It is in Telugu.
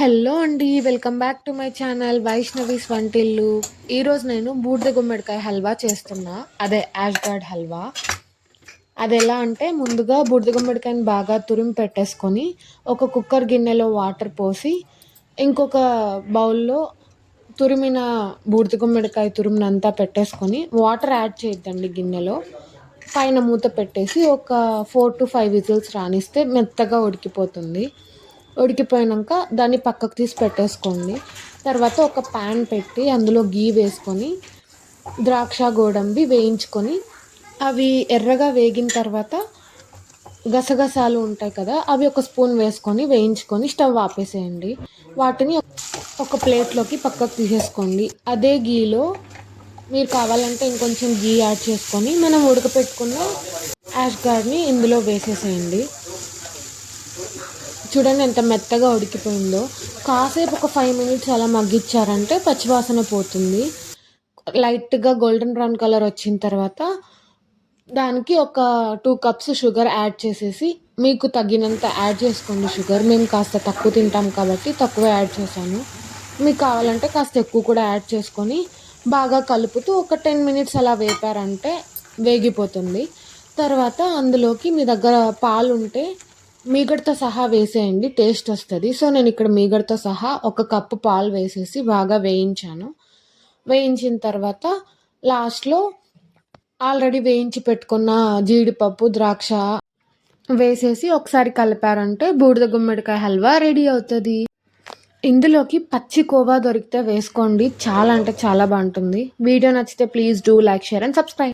హలో అండి welcome back to my channel Vaishnavi's వంటిల్లు. ఈరోజు నేను బూడిద గుమ్మడికాయ హల్వా చేస్తున్నా. అదే యాష్ గార్డ్ హల్వా. అది ఎలా అంటే ముందుగా బూడిద గుమ్మడికాయని బాగా తురిమి పెట్టేసుకొని ఒక కుక్కర్ గిన్నెలో వాటర్ పోసి ఇంకొక బౌల్లో తురిమిన బూడిద గుమ్మడికాయ తురిమినంతా పెట్టేసుకొని వాటర్ యాడ్ చేయొద్దండి గిన్నెలో. పైన మూత పెట్టేసి ఒక ఫోర్ టు ఫైవ్ విజిల్స్ రానిస్తే మెత్తగా ఉడికిపోతుంది. ఉడికిపోయాక దాన్ని పక్కకు తీసి పెట్టేసుకోండి. తర్వాత ఒక ప్యాన్ పెట్టి అందులో గీ వేసుకొని ద్రాక్ష గోడంబి వేయించుకొని అవి ఎర్రగా వేగిన తర్వాత గసగసాలు ఉంటాయి కదా అవి ఒక స్పూన్ వేసుకొని వేయించుకొని స్టవ్ ఆపేసేయండి. వాటిని ఒక ప్లేట్లోకి పక్కకు తీసేసుకోండి. అదే గీలో మీరు కావాలంటే ఇంకొంచెం గీ యాడ్ చేసుకొని మనం ఉడకపెట్టుకున్న యాష్ గార్డ్ని ఇందులో వేసేసేయండి. చూడండి ఎంత మెత్తగా ఉడికిపోయిందో. కాసేపు ఒక ఫైవ్ మినిట్స్ అలా మగ్గిచ్చారంటే పచ్చివాసన పోతుంది. లైట్గా గోల్డెన్ బ్రౌన్ కలర్ వచ్చిన తర్వాత దానికి ఒక టూ కప్స్ షుగర్ యాడ్ చేసేసి మీకు తగినంత యాడ్ చేసుకోండి షుగర్ మేము కాస్త తక్కువ తింటాం కాబట్టి తక్కువ యాడ్ చేశాను. మీకు కావాలంటే కాస్త ఎక్కువ కూడా యాడ్ చేసుకొని బాగా కలుపుతూ ఒక టెన్ మినిట్స్ అలా వేపారంటే వేగిపోతుంది. తర్వాత అందులోకి మీ దగ్గర పాలు ఉంటే మీగడతో సహా వేసేయండి టేస్ట్ వస్తుంది. సో నేను ఇక్కడ మీగడతో సహా ఒక కప్పు పాలు వేసేసి బాగా వేయించాను. వేయించిన తర్వాత లాస్ట్లో ఆల్రెడీ వేయించి పెట్టుకున్న జీడిపప్పు ద్రాక్ష వేసేసి ఒకసారి కలిపారంటే బూడిద గుమ్మడికాయ హల్వా రెడీ అవుతుంది. ఇందులోకి పచ్చి కోవా దొరికితే వేసుకోండి. చాలా అంటే చాలా బాగుంటుంది. వీడియో నచ్చితే please do like share and subscribe.